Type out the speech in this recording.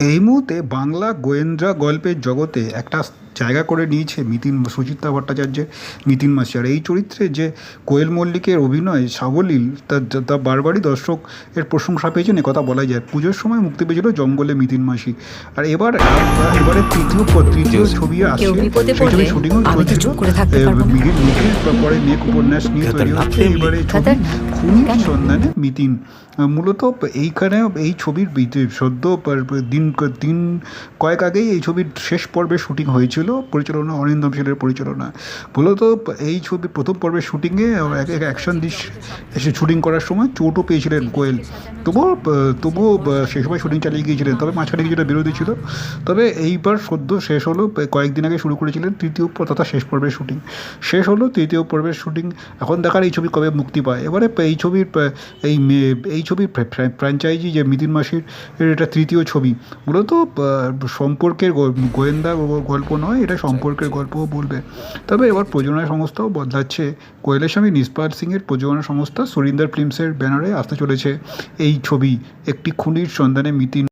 এই মুহূর্তে বাংলা গোয়েন্দ্রা গল্পের জগতে একটা জায়গা করে নিয়েছে মিতিন সুচিত্রা ভট্টাচার্যের মিতিন মাসি। আর এই চরিত্রে যে কোয়েল মল্লিকের অভিনয় সাবলীল তা তা বারবারই দর্শক এর প্রশংসা পেয়েছেন কথা বলা যায়। পুজোর সময় মুক্তি পেয়েছিল জঙ্গলে মিতিন মাসি। আর এবার এবারে তৃতীয় তৃতীয় ছবি আসছে। সেই শুটিংও চলছিল পারব। মিহির মিহির পরে মেঘ উপন্যাস নিয়ে তৈরি হচ্ছে। এবারে ছবি কেন? সন্ধানে মিতিন। মূলত এইখানে এই ছবির সদ্য দিন দিন কয়েক আগেই এই ছবির শেষ পর্বের শুটিং হয়েছিল পরিচালনা অরিন্দম শীলের পরিচালনা। মূলত এই ছবি প্রথম পর্বের শুটিংয়ে অ্যাকশন দৃশ্য এসে শুটিং করার সময় চোটও পেয়েছিলেন কোয়েল। তবুও তবুও সেই সময় শুটিং চালিয়ে গিয়েছিলেন, তবে মাঝখানে কিছুটা বিরোধী ছিল। তবে এইবার সদ্য শেষ হলো, কয়েকদিন আগে শুরু করেছিলেন তৃতীয় তথা শেষ পর্বের শুটিং শেষ হলো তৃতীয় পর্বের শুটিং এখন দেখার এই ছবি কবে মুক্তি পায়? এবারে এই ছবির, এই এই ছবির ফ্র্যাঞ্চাইজি যে মিতিন মাসির, এটা তৃতীয় ছবি। মূলত সম্পর্কের গোয়েন্দা গল্প নয় এটা সম্পর্কের গল্পও বলবে। তবে এবার প্রযোজনা সংস্থাও বদলাচ্ছে। কোয়েলের স্বামী নিষ্পাল এর প্রযোজনা সংস্থা সুরিন্দর ফিল্মসের ব্যানারে আসতে চলেছে। এই ছবি একটি খুনির সন্ধানে মিতিন